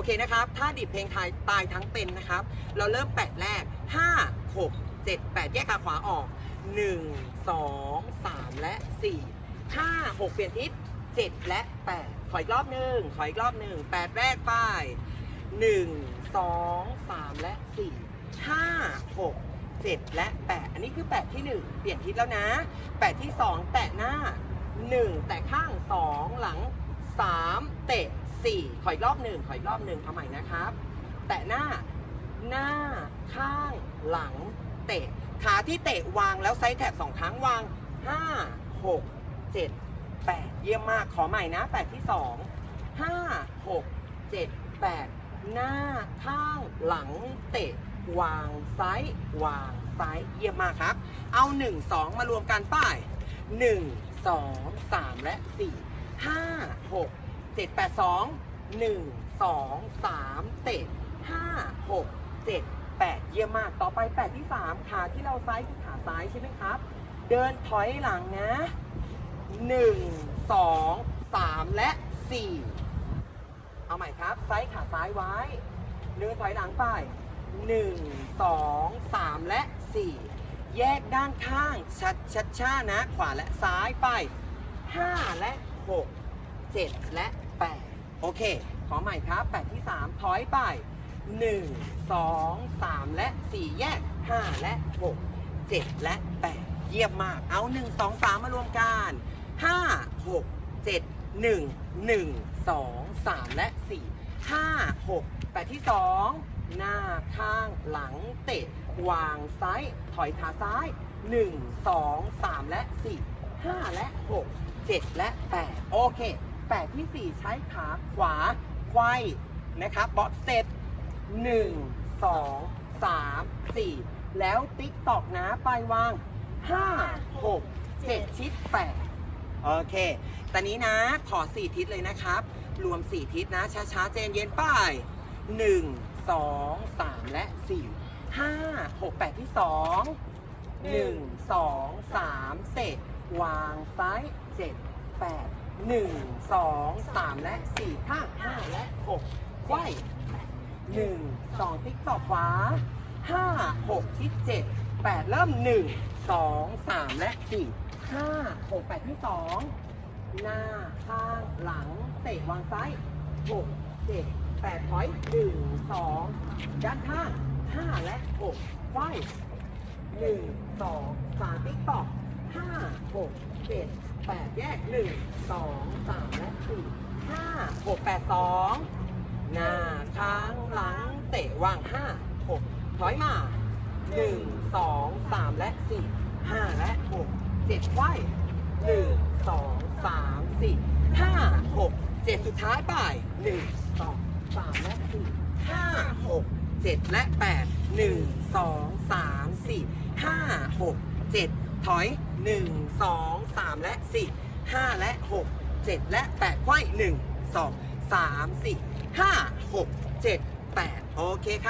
อเคนะครับ ถ้าดิบเพลงไทยตายทั้งเป็นนะครับ เราเริ่มแปดแรก 5 6 7 8 แยกขาขวาออก 1 2 3 และ 4 5 6 เปลี่ยนทิศ 7 และ 8 ขออีกรอบหนึ่งขออีกรอบหนึ่ง8 แรกไป 1 2 3 และ 4 5 6 7 และ 8 อันนี้คือ 8 ที่ 1 เปลี่ยนทิศแล้วนะ 8 ที่ 2 แตะหน้า 1 แตะข้าง 2 หลัง 3 เตะ 4ขออีกรอบหนึ่งขออีกรอบหนึ่งเอาใหม่นะครับ แตะหน้า หน้า ข้าง หลัง เตะ ขาที่เตะวางแล้วไซส์แถบสองครั้งวาง5 6 7 8เยี่ยมมาก ขอใหม่นะ8ที่2 5 6 7 8หน้า ข้าง หลัง เตะ วางไซส์วางไซส์เยี่ยมมากครับ เอา1 2มารวมกันป้าย1 2 3และ 4 5 6 7 8 2 1 2 3เตะ5 6 7 8เยี่ยมมากต่อไป8ที่3ขาที่เราซ้ายคือขาซ้ายใช่ไหมครับ เดินถอยหลังนะ1 2 3และ4เอาใหม่ครับไซส์ขาซ้ายไว้เดินถอยหลังไป1 2 3และ4แยกด้านข้างชัดชัดช้านะ ขวาและซ้ายไป5และ6 7 และ 8 โอเค ขอใหม่ครับ 8 ที่ 3 ถอยไป 1 2 3 และ 4 แยก 5 และ 6 7 และ 8 เยี่ยมมาก เอา 1 2 3 มารวมกัน 5 6 7 1 1 2 3 และ 4 5 6 8 ที่ 2 หน้าข้างหลังเตะ วางซ้าย ถอยขาซ้าย 1 2 3 และ 4 5 และ 6 7 และ 8 โอเค 8ที่4ใช้ขาขวาไขว้นะครับบอสเต็ป1 2 3 4แล้วติ๊กตอกนะไปวาง5 6 7ชิด8โอเค ตอนนี้นะขอ4ทิศเลยนะครับ รวม4ทิศนะ ช้าๆ เจนเย็นป้าย1 2 3และ4 5 6 8ที่2 1 2 3เตะวางซ้าย 7 8 1 2 3และ4ข้าง5และ6ไขว้1 2ติ๊กตอกขวา5 6ทิศ7 8เริ่ม1 2 3และ4 5 6 8ที่2หน้าข้างหลังเตะวางซ้าย6 7 8ถอย1 2ด้านข้าง5และ6ไขว้หนึ่งสองสามติ๊กตอก หกเจ็ดแปดแยกหนึ่งสองสามและสี่ห้าหกแปดสองหน้าข้างหลังเตะวางห้าหกถอยมาหนึ่งสองสามและสี่ห้าและหกเจ็ดไขว้หนึ่งสองสามสี่ห้าหกเจ็ดสุดท้ายไปหนึ่งสองสามและสี่ห้าหกเจ็ดและแปดหนึ่งสองสามสี่ห้าหกเจ็ด ถอยหนึ่งสองสามและสี่ห้าและหกเจ็ดและแปดไขว้หนึ่งสองสามสี่ห้าหกเจ็ดแปดโอเคครับ